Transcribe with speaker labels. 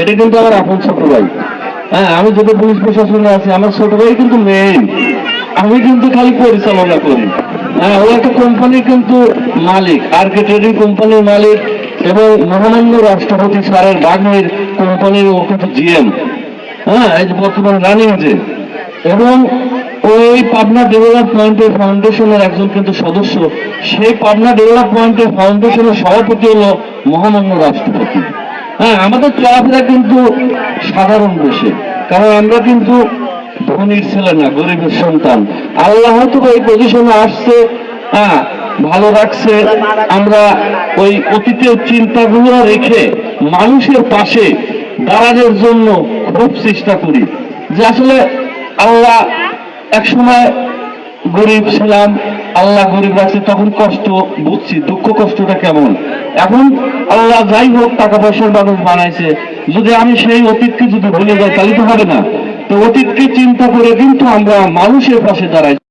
Speaker 1: এটা কিন্তু আমার আপন ছোট ভাই। হ্যাঁ আমি যদি পুলিশ প্রশাসনে আছি, আমার ছোট ভাই কিন্তু মেইন আমি কিন্তু খালি পরিচালনা করি। হ্যাঁ ও একটা কোম্পানির কিন্তু মালিক আর কে ট্রেডিং কোম্পানির মালিক এবং মহামান্য রাষ্ট্রপতি স্যারের বাগনির কোম্পানির ও কিন্তু জিএম হ্যাঁ এই যে বর্তমানে রানিং আছে এবং ওই পাবনা ডেভেলপমেন্টের ফাউন্ডেশনের একজন কিন্তু সদস্য। সেই পাবনা ডেভেলপমেন্টের ফাউন্ডেশনের সভাপতি হলো মহামান্য রাষ্ট্রপতি। হ্যাঁ আমাদের চলাফেরা কিন্তু সাধারণ দেশে। কারণ আমরা কিন্তু ধনীর ছেলে না, গরিবের সন্তান। আল্লাহ হয়তো এই পজিশনে আসছে হ্যাঁ ভালো রাখছে। আমরা ওই অতীতের চিন্তাগুলো রেখে মানুষের পাশে দাঁড়ানোর জন্য খুব চেষ্টা করি। যে আসলে আল্লাহ এক সময় গরিব ছিলাম, আল্লাহ গরিব রাখছে তখন কষ্ট বুঝছি, দুঃখ কষ্টটা কেমন? এখন আল্লাহ যাই হোক টাকা পয়সার মানুষ বানাইছে, যদি আমি সেই অতীতকে যদি ভুলে যাই, তাহলে তো হবে না। তো অতীতকে চিন্তা করে কিন্তু আমরা মানুষের পাশে দাঁড়াই।